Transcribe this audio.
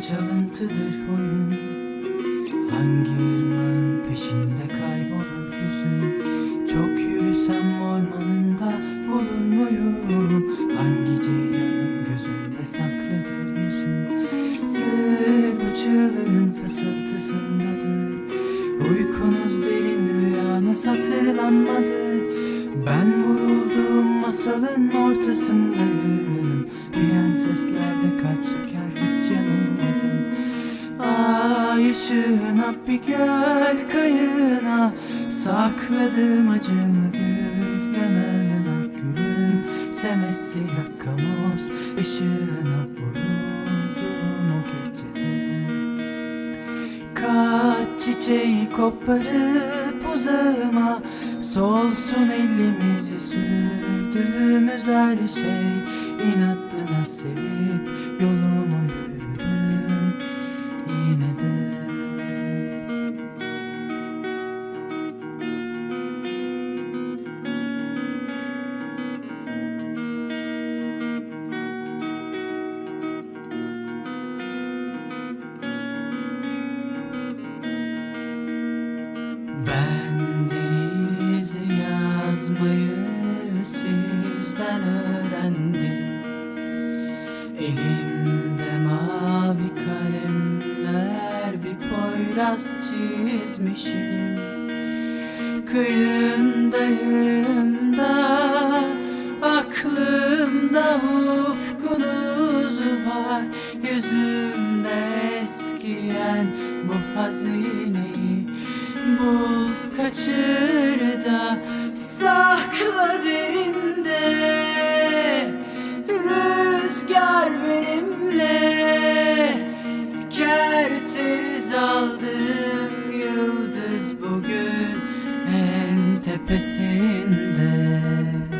çalıntıdır huyun. Hangi ırmağın peşinde kaybolur gözün Çok yürüsem ormanında bulur muyum? Hangi ceylanın gözünde saklıdır yüzün? Sır bu çığlığın fısıltısındadır. Uykunuz derin rüyanız hatırlanmadı Ben vurulduğum masalın ortasındayım. Prenseslerde kalp söker hiç Ay ışığına bir göl kayığına Sakladım acımı gül yanağına Gülüm. Semesi yakamoz ışığına vuruldum o gecede. Kaç çiçeği koparıp uzağıma Solsun elimizi sürdüğümüz her şey. İnadına sevip poyraz çizmişim. Kıyındayım da aklımda ufkunuz var. Yüzümde eskiyen bu hazineyi Bul kaçır tepesinde.